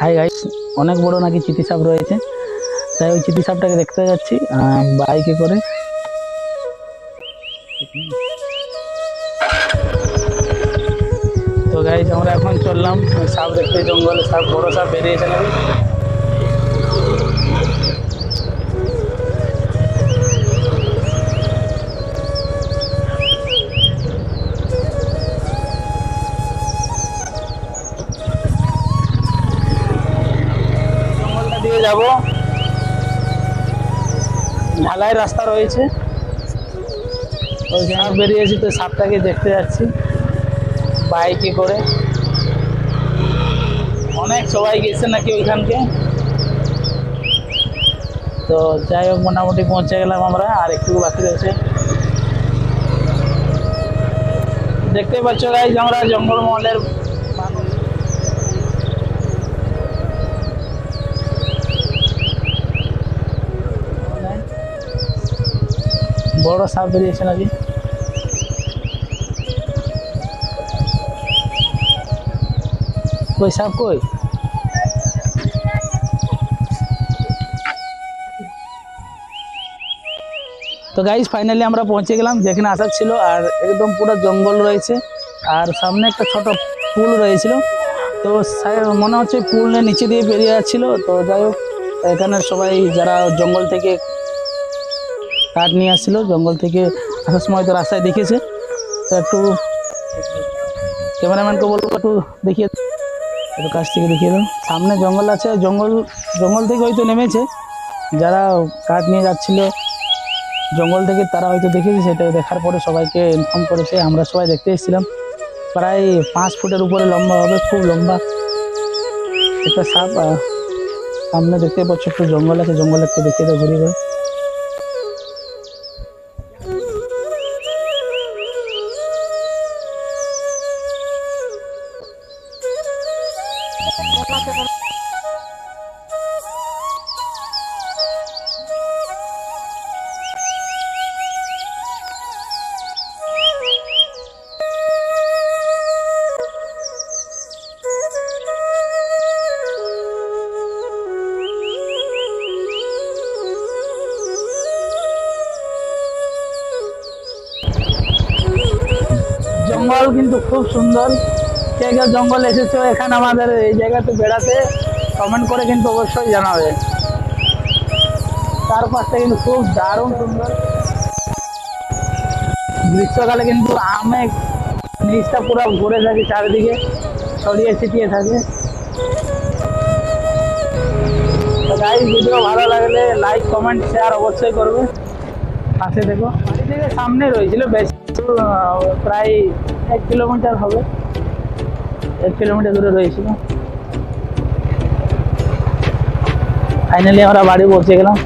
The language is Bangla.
হাই গাইস অনেক বড় নাকি চিতি সাপ রয়েছে। তাই ওই চিতি সাপটাকে দেখতে যাচ্ছি বাইকে করে। তো গাইস আমরা এখন চললাম সাপ দেখতে। জঙ্গলে সাপ, বড় সাপ বেরিয়েছে নাকি যাব। ঢালাই রাস্তা রয়েছে। ওইখানে বেরিয়েছি তো সাপটাকে দেখতে যাচ্ছি। বাইকে করে। অনেক সবাই গেছে নাকি ওইখানকে? তো যাই হোক, মোটামুটি পৌঁছে গেলাম আমরা। আর একটু বাকি রয়েছে। দেখতে পাচ্ছ গাইজ আমরা জঙ্গলমহলের বড় সাপ বেরিয়েছে নাকি? কই সাপ কই? তো গাইজ ফাইনালি আমরা পৌঁছে গেলাম যেখানে আসার ছিল আর একদম পুরো জঙ্গল রয়েছে আর সামনে একটা ছোট পুল রয়েছিল। তো মনে হচ্ছে পুলের নিচে দিয়ে বেরিয়ে যাচ্ছিল। তো যাই হোক, এখানে সবাই যারা জঙ্গল থেকে কাঠ নিয়ে আসছিল, জঙ্গল থেকে আসার সময় তো রাস্তায় দেখেছে তো একটু ক্যামেরাম্যানকে বলব, একটু দেখিয়ে একটু কাছ থেকে দেখিয়ে দাও। সামনে জঙ্গল আছে, জঙ্গল জঙ্গল থেকে হয়তো নেমেছে। যারা কাঠ নিয়ে যাচ্ছিল, জঙ্গল থেকে তারা হয়তো দেখেছে, সেটা দেখার পরে সবাইকে ইনফর্ম করেছে। আমরা সবাই দেখতে এসেছিলাম। প্রায় পাঁচ ফুটের উপরে লম্বা হবে, খুব লম্বা। একটা সাপ সামনে দেখতে পাচ্ছ, একটু জঙ্গল আছে, জঙ্গল একটু দেখিয়ে ঘুরিয়ে ঘুরে জঙ্গল কিন্তু খুব সুন্দর কে কে জঙ্গল এসেছ, এখানে আমাদের এই জায়গাতে বেড়াতে কমেন্ট করে কিন্তু অবশ্যই জানাবে। তার পাশটা কিন্তু খুব দারুণ সুন্দর। গ্রীষ্মকালে কিন্তু আমে নিচটা পুরো ঘুরে থাকে চারিদিকে, ছড়িয়ে ছিটিয়ে থাকে। তো গাইজ ভিডিও ভালো লাগলে লাইক কমেন্ট শেয়ার অবশ্যই করবে। পাশে দেখো, বাড়ি থেকে সামনে রয়েছিল বেশ প্রায় এক কিলোমিটার হবে। এক কিলোমিটার দূরে রয়েছিল। ফাইনালি আমরা বাড়ি পৌঁছে গেলাম।